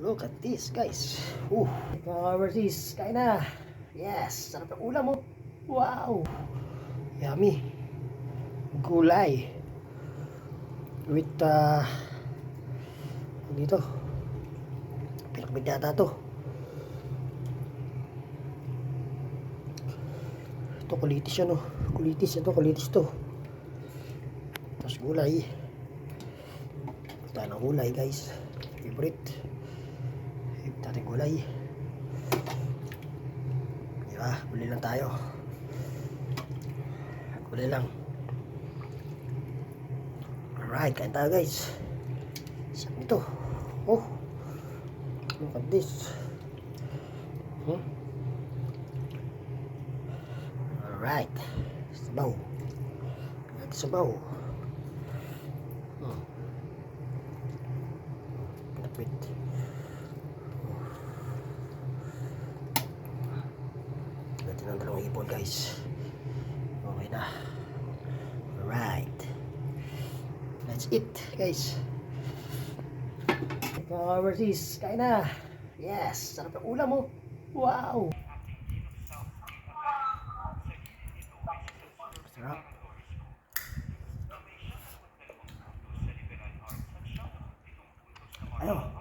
Look at this, guys. Uh, mga overseas, kain na. Yes, sarap ang ulam mo. Wow. Yummy. Gulay. With, uh, dito. Pinakbig to. Ito, kulitis yan, oh. Kulitis, ito, kulitis to. Tapos gulay. Ito ng gulay, guys. Favorite. Favorite natin gulay. Di ba? Buli lang tayo. Buli lang. Alright, kain tayo, guys. Sarap nito. Oh. Look at this. Hmm? Alright. Sabaw. At sabaw. Hmm. Lapit. ng dalawang hipon guys. Okay na. Alright. That's it guys. Mga overseas. Kain na. Yes. Sarap ng ulam mo oh. wow. Sarap. Ano?